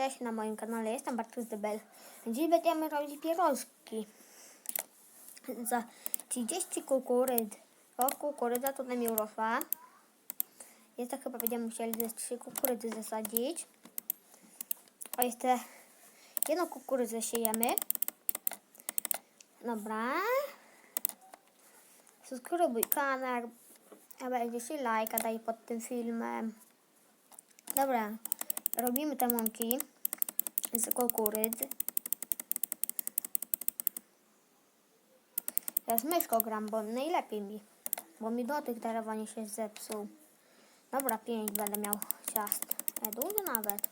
cześć na moim kanale, jestem Bartusz Debel. Dziś będziemy robić pierożki. Za 30 kukurydz. O, kukurydza tutaj mi urosła. Jeszcze chyba będziemy musieli ze 3 kukurydzy zasadzić. O, jeszcze jedną kukurydzę siejemy. Dobra. Subskrybuj kanał. A będziesz i lajka daj pod tym filmem. Dobra, robimy te mąki z kukurydz. Ja z myszką gram, bo najlepiej mi. Bo mi dotyk darowanie się zepsuł. Dobra, pięć będę miał ciast. E, dużo nawet.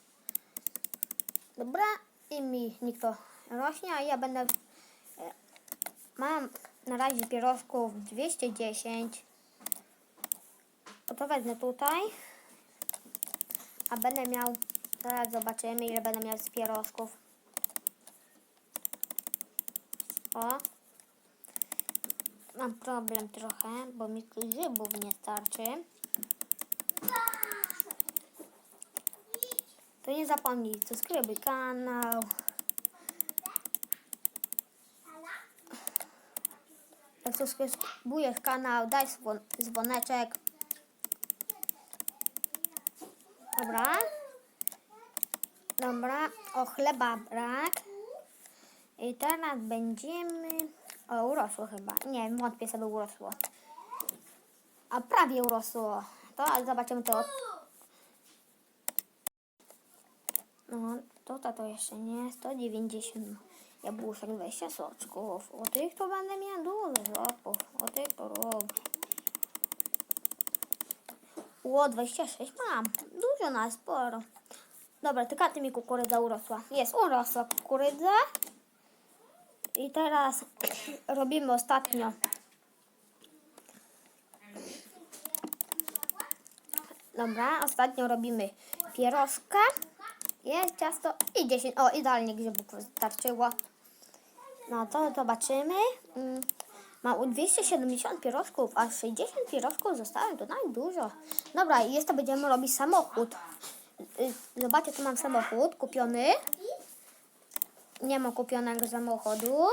Dobra, i mi nikt to rośnie, a ja będę... E, mam na razie pierożków 210. O to wezmę tutaj. A będę miał, zaraz zobaczymy ile będę miał z pierożków. O. Mam problem trochę, bo mi tu grzybów nie starczy. To nie zapomnij, subskrybuj kanał. Jak subskrybujesz kanał, daj dzwon- dzwoneczek. Dobra. Dobra, o chleba brak. I teraz będziemy... O, urosło chyba. Nie, wątpię sobie urosło. A prawie urosło. To, ale zobaczymy to. No, to, to, jeszcze nie. 190 jabłuszek, 20 soczków. O tych to będę miał dużo soków. O tych to robię. Ło, 26 mam. Dużo na sporo. Dobra, tylko ty mi kukurydza urosła. Jest, urosła kukurydza. I teraz robimy ostatnio. Dobra, ostatnio robimy pierożkę. Jest ciasto i 10. O, idealnie grzybów wystarczyło. No to zobaczymy. Mm, Mam 270 pierożków, a 60 pierożków zostało to najdużo. Dobra, i jeszcze będziemy robić samochód. Y, Zobaczcie, tu mam samochód kupiony. Nie mam kupionego samochodu.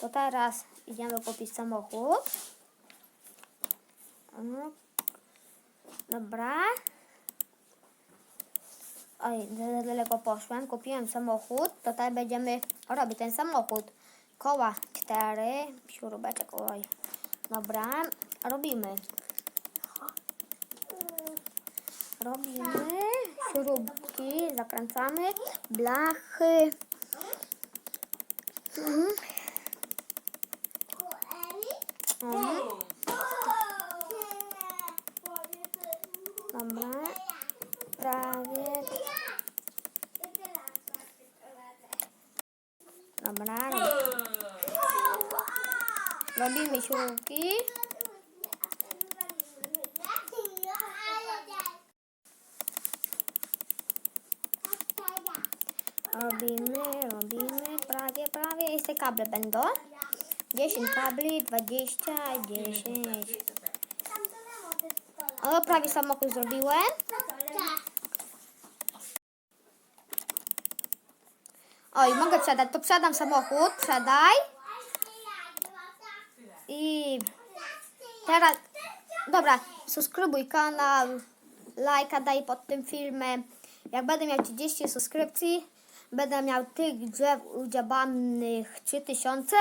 To teraz idziemy kupić samochód. Dobra. Oj, za daleko poszłem. Kupiłem samochód. Tutaj będziemy robić ten samochód. Koła cztery, śrubeczek, oj. Dobra, robimy. Robimy шурубки за кранцами, бляхи. Угу. Угу. Добре. Правильно. Добре. Робимо шурубки. Robimy, robimy, prawie, prawie. Jeszcze kable będą. 10 kabli, 20, 10. O, prawie samochód zrobiłem. Oj, mogę sprzedać. To sprzedam samochód, sprzedaj. I teraz, dobra, subskrybuj kanał, lajka daj pod tym filmem. Jak będę miał 30 subskrypcji, będę miał tych drzew udziabanych 3000,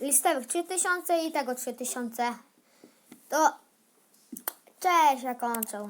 listowych 3000 i tego 3000. To cześć, ja kończę.